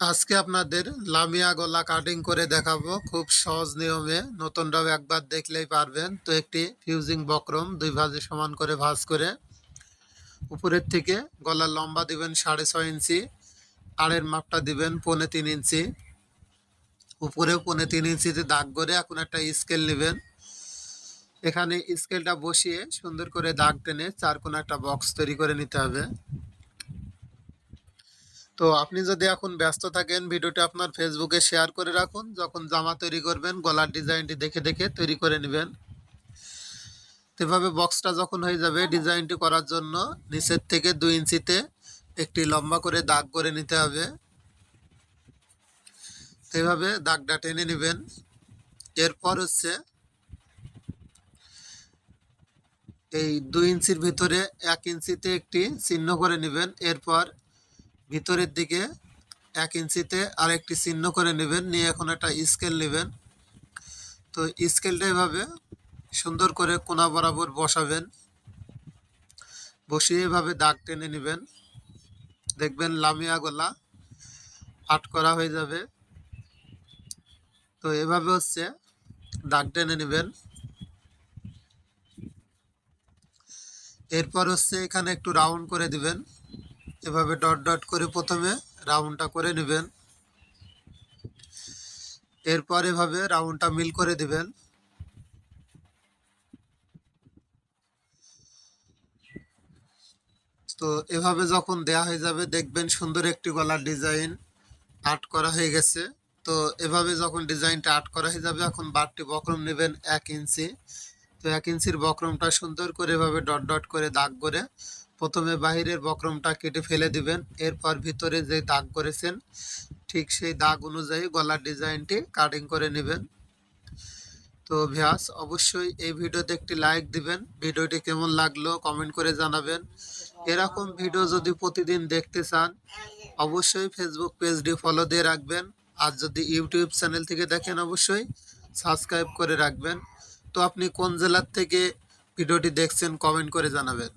আজকে আপনাদের লামিয়া গলা কাটিং করে দেখাবো। খুব সহজ নিয়মে নতুনরাও একবার দেখলেই পারবেন। তো একটি ফিউজিং বক্রম, দুই ভাজে সমান করে ভাঁজ করে উপরের থেকে গলার লম্বা দিবেন সাড়ে ছয় ইঞ্চি, আড়ের মাপটা দিবেন পৌনে তিন ইঞ্চি। উপরে পৌনে তিন ইঞ্চিতে দাগ করে এখন একটা স্কেল নেবেন। এখানে স্কেলটা বসিয়ে সুন্দর করে দাগ টেনে চার কোনো একটা বক্স তৈরি করে নিতে হবে। তো আপনি যদি এখন ব্যস্ত থাকেন, ভিডিওটি আপনার ফেসবুকে শেয়ার করে রাখুন। যখন জামা তৈরি করবেন, গলার ডিজাইনটি দেখে দেখে তৈরি করে নেবেন। এভাবে বক্সটা যখন হয়ে যাবে ডিজাইনটি করার জন্য, নিচের থেকে দুই ইঞ্চিতে একটি লম্বা করে দাগ করে নিতে হবে। এভাবে দাগটা টেনে নেবেন। এরপর হচ্ছে এই দুই ইঞ্চির ভিতরে এক ইঞ্চিতে একটি চিহ্ন করে নেবেন। এরপর ভিতরের দিকে এক ইঞ্চিতে আরেকটি চিহ্ন করে নেবেন, নিয়ে এখন একটা স্কেল নেবেন। তো স্কেলটা এভাবে সুন্দর করে কোনা বরাবর বসাবেন। বসিয়ে এভাবে দাগ টেনে নেবেন। দেখবেন লামিয়া গলা আট করা হয়ে যাবে। তো এভাবে হচ্ছে দাগ টেনে নেবেন। এরপর হচ্ছে এখানে একটু রাউন্ড করে দিবেন। এভাবে ডট ডট করে প্রথমে রাউন্ডটা করে নেবেন। এরপর এভাবে রাউন্ডটা মিল করে দিবেন। তো এভাবে যখন দেয়া হয়ে যাবে, দেখবেন সুন্দর একটি গলার ডিজাইন আর্ট করা হয়ে গেছে। তো এভাবে যখন ডিজাইনটা আর্ট করা হয়ে যাবে, এখন বারটি বক্রম নেবেন এক ইঞ্চি। তো এক ইঞ্চির বক্রমটা সুন্দর করে এভাবে ডট ডট করে দাগ করে প্রথমে বাহিরের বক্রমটা কেটে ফেলে দিবেন। এরপর ভিতরে যে দাগ করেছেন, ঠিক সেই দাগ অনুযায়ী গলার ডিজাইনটি কাটিং করে নেবেন। তো ভিয়াস অবশ্যই এই ভিডিওতে একটি লাইক দিবেন। ভিডিওটি কেমন লাগল কমেন্ট করে জানাবেন। এরকম ভিডিও যদি প্রতিদিন দেখতে চান, অবশ্যই ফেসবুক পেজটি ফলো দিয়ে রাখবেন। আর যদি ইউটিউব চ্যানেল থেকে দেখেন, অবশ্যই সাবস্ক্রাইব করে রাখবেন। তো আপনি কোন জেলার থেকে ভিডিওটি দেখছেন কমেন্ট করে জানাবেন।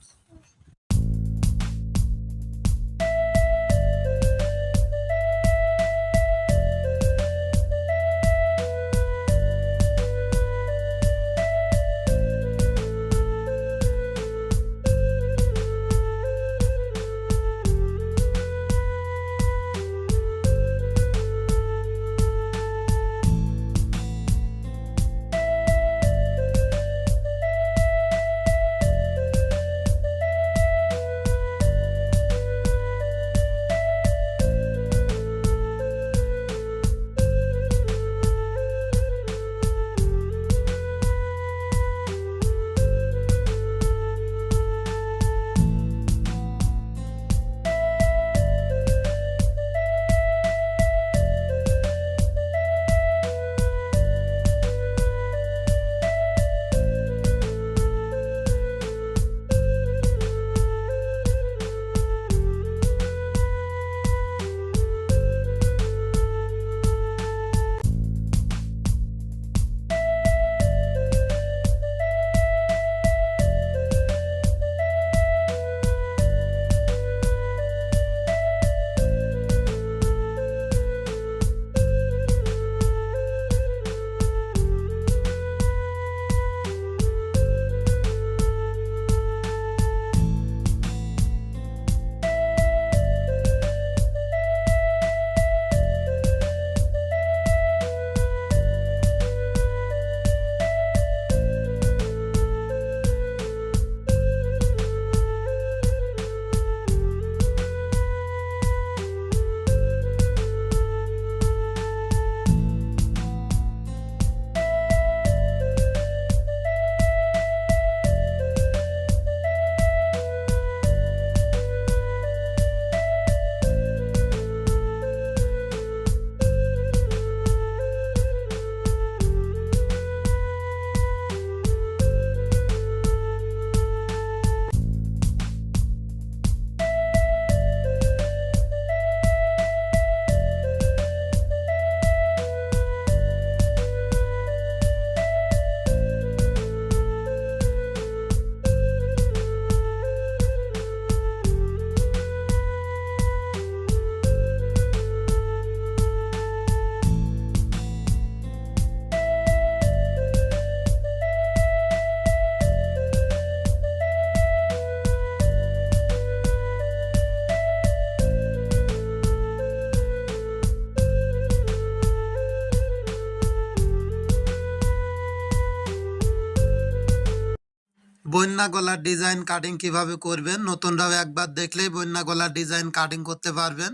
বন্যা গলার ডিজাইন কাটিং কীভাবে করবেন? নতুনরাও একবার দেখলেই বন্যা গলার ডিজাইন কাটিং করতে পারবেন।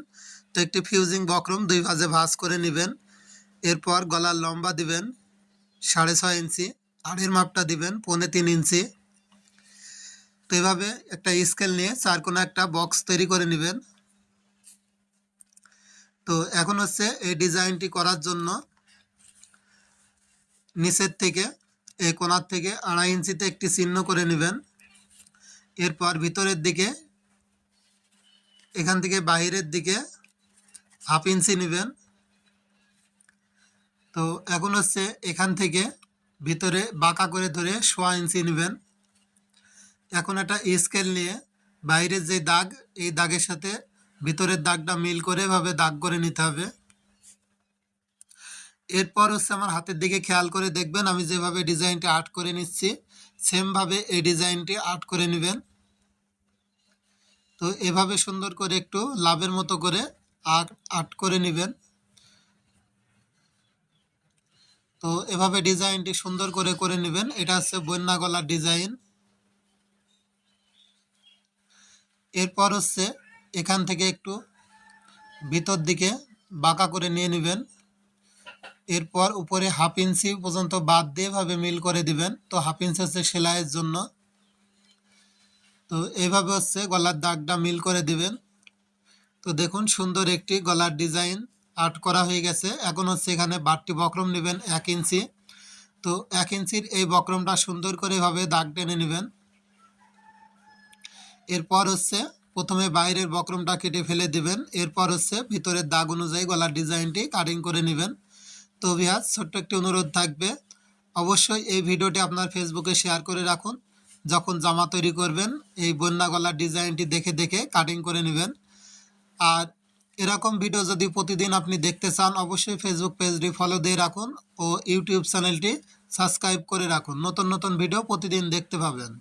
তো একটি ফিউজিং বক্রম দুই ভাজে ভাঁজ করে নেবেন। এরপর গলার লম্বা দিবেন, সাড়ে ছয় ইঞ্চি। আড়ের মাপটা দিবেন, পৌনে তিন ইঞ্চি। তো এভাবে একটা স্কেল নিয়ে চার কোনো একটা বক্স তৈরি করে নেবেন। তো এখন হচ্ছে এই ডিজাইনটি করার জন্য নিচের থেকে এই কোনার থেকে আড়াই ইঞ্চিতে একটি চিহ্ন করে নেবেন। এরপর ভিতরের দিকে, এখান থেকে বাহিরের দিকে হাফ ইঞ্চি নেবেন। তো এখন হচ্ছে এখান থেকে ভিতরে বাঁকা করে ধরে সোয়া ইঞ্চি নেবেন। এখন একটা স্কেল নিয়ে বাইরের যে দাগ, এই দাগের সাথে ভিতরের দাগটা মিল করে এভাবে দাগ করে নিতে হবে। এরপর হচ্ছে আমার হাতের দিকে খেয়াল করে দেখবেন আমি যেভাবে ডিজাইনটি আর্ট করে নিচ্ছি, সেমভাবে এই ডিজাইনটি আর্ট করে নেবেন। তো এভাবে সুন্দর করে একটু লাভের মতো করে আর্ট করে নেবেন। তো এভাবে ডিজাইনটি সুন্দর করে করে নেবেন। এটা হচ্ছে বন্যা গলার ডিজাইন। এরপর হচ্ছে এখান থেকে একটু ভিতর দিকে বাঁকা করে নিয়ে নেবেন। এরপর উপরে হাফ ইঞ্চি পর্যন্ত বাদ দিয়ে ভাবে মিল করে দিবেন। তো হাফ ইঞ্চি হচ্ছে সেলাইয়ের জন্য। তো এইভাবে হচ্ছে গলার দাগটা মিল করে দিবেন। তো দেখুন সুন্দর একটি গলার ডিজাইন আর্ট করা হয়ে গেছে। এখন হচ্ছে এখানে বাড়তি বক্রম নেবেন এক ইঞ্চি। তো এক ইঞ্চির এই বক্রমটা সুন্দর করে এভাবে দাগ টেনে নেবেন। এরপর হচ্ছে প্রথমে বাইরের বক্রমটা কেটে ফেলে দিবেন। এরপর হচ্ছে ভিতরের দাগ অনুযায়ী গলার ডিজাইনটি কাটিং করে নেবেন। তো ভিয়াজ ছোট্ট একটি অনুরোধ থাকবে। অবশ্যই এই ভিডিওটি আপনার ফেসবুকে শেয়ার করে রাখুন। যখন জামা তৈরি করবেন, এই বন্যা গলার ডিজাইনটি দেখে দেখে কাটিং করে নেবেন। আর এরকম ভিডিও যদি প্রতিদিন আপনি দেখতে চান, অবশ্যই ফেসবুক পেজটি ফলো দিয়ে রাখুন ও ইউটিউব চ্যানেলটি সাবস্ক্রাইব করে রাখুন। নতুন নতুন ভিডিও প্রতিদিন দেখতে পাবেন।